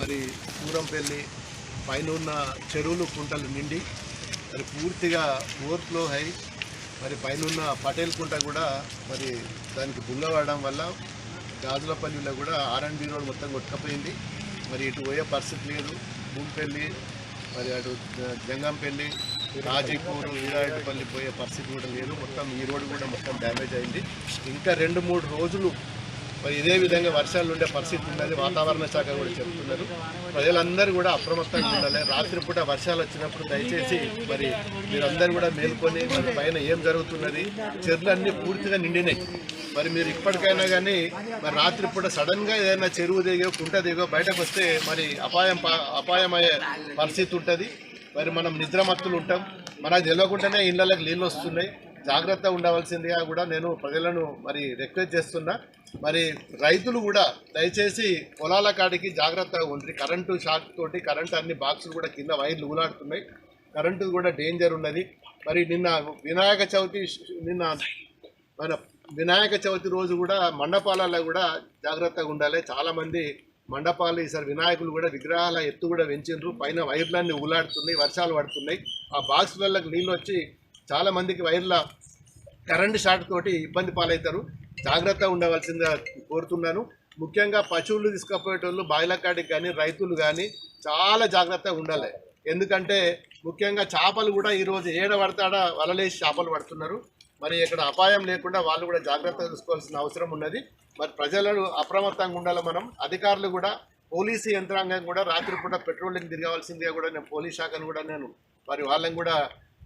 మరి పూరంపల్లి పైన ఉన్న చెరువులు కుంటలు నిండి మరి పూర్తిగా ఓవర్ఫ్లో అయి మరి పైన ఉన్న పటేల్ కుంట కూడా మరి దానికి బుల్లవడం వల్ల గాజులపల్లిలో కూడా ఆర్ అండ్ బి రోడ్ మొత్తం కొట్టుకపోయింది. మరి ఇటు పోయే పరిస్థితి లేదు. భూమిపల్లి మరి అటు జంగంపల్లి రాజీపూర్ వీరారెడ్డిపల్లి పోయే పరిస్థితి కూడా లేదు. మొత్తం ఈ రోడ్డు కూడా మొత్తం డ్యామేజ్ అయింది. ఇంకా రెండు మూడు రోజులు మరి ఇదే విధంగా వర్షాలు ఉండే పరిస్థితి ఉన్నది. వాతావరణ శాఖ కూడా చెప్తున్నారు. ప్రజలందరూ కూడా అప్రమత్తంగా ఉండాలి. రాత్రిపూట వర్షాలు వచ్చినప్పుడు దయచేసి మరి మీరందరూ కూడా మేల్కొని మరి పైన ఏం జరుగుతున్నది? చెరువులన్నీ పూర్తిగా నిండినాయి. మరి మీరు ఇప్పటికైనా కానీ మరి రాత్రిపూట సడన్గా ఏదైనా చెరువు దిగో కుంట దిగో బయటకు వస్తే మరి అపాయం అపాయమయ్యే పరిస్థితి ఉంటుంది. మరి మనం నిద్రమత్తులు ఉంటాం. మనకు తెలియకుండానే ఇళ్ళకి నీళ్ళు వస్తున్నాయి. జాగ్రత్త ఉండవలసిందిగా కూడా నేను ప్రజలను మరి రిక్వెస్ట్ చేస్తున్నా. మరి రైతులు కూడా దయచేసి పొలాల కాడికి జాగ్రత్తగా ఉండి కరెంటు షాక్ తోటి కరెంటు అన్ని బాక్సులు కూడా కింద వైర్లు ఊలాడుతున్నాయి. కరెంటు కూడా డేంజర్ ఉన్నది. మరి నిన్న వినాయక చవితి నిన్న మన వినాయక చవితి రోజు కూడా మండపాలలో కూడా జాగ్రత్తగా ఉండాలి. చాలామంది మండపాలు ఈసారి వినాయకులు కూడా విగ్రహాల ఎత్తు కూడా పెంచిండ్రు. పైన వైర్లన్నీ ఊలాడుతున్నాయి వర్షాలు పడుతున్నాయి. ఆ బాక్సులకు నీళ్ళు వచ్చి చాలామందికి వైర్ల కరెంటు షార్ట్ తోటి ఇబ్బంది పాలవుతారు జాగ్రత్త ఉండవలసిందిగా కోరుతున్నాను. ముఖ్యంగా పశువులు తీసుకుపోయేటోళ్ళు బాయిలకాడికి కానీ రైతులు కానీ చాలా జాగ్రత్తగా ఉండాలి. ఎందుకంటే ముఖ్యంగా చేపలు కూడా ఈరోజు ఏడ పడతాడా వలలేసి చేపలు పడుతున్నారు. మరి ఇక్కడ అపాయం లేకుండా వాళ్ళు కూడా జాగ్రత్తగా చూసుకోవాల్సిన అవసరం ఉన్నది. మరి ప్రజలను అప్రమత్తంగా ఉండాలి మనం. అధికారులు కూడా పోలీసు యంత్రాంగం కూడా రాత్రిపూట పెట్రోలింగ్ తిరగవలసిందిగా కూడా నేను పోలీస్ శాఖను కూడా నేను మరి వాళ్ళని కూడా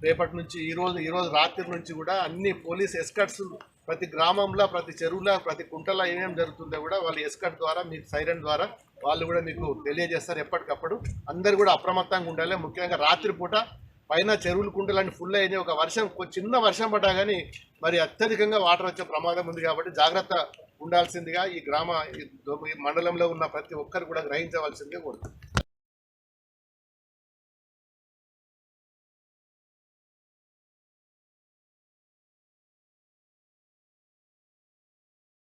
రేపటి నుంచి ఈ రోజు ఈ రోజు రాత్రి నుంచి కూడా అన్ని పోలీస్ ఎస్కట్స్ ప్రతి గ్రామంలో ప్రతి చెరువులో ప్రతి కుంటలో ఏమేం జరుగుతుందో కూడా వాళ్ళు ఎస్కట్ ద్వారా మీకు సైరన్ ద్వారా వాళ్ళు కూడా మీకు తెలియజేస్తారు ఎప్పటికప్పుడు. అందరు కూడా అప్రమత్తంగా ఉండాలి. ముఖ్యంగా రాత్రిపూట పైన చెరువులు కుంటలన్నీ ఫుల్ అయినాయి. ఒక వర్షం చిన్న వర్షం పడ్డా కానీ మరి అత్యధికంగా వాటర్ వచ్చే ప్రమాదం ఉంది కాబట్టి జాగ్రత్త ఉండాల్సిందిగా ఈ గ్రామ ఈ మండలంలో ఉన్న ప్రతి ఒక్కరు కూడా గ్రహించవలసిందిగా కోరుతుంది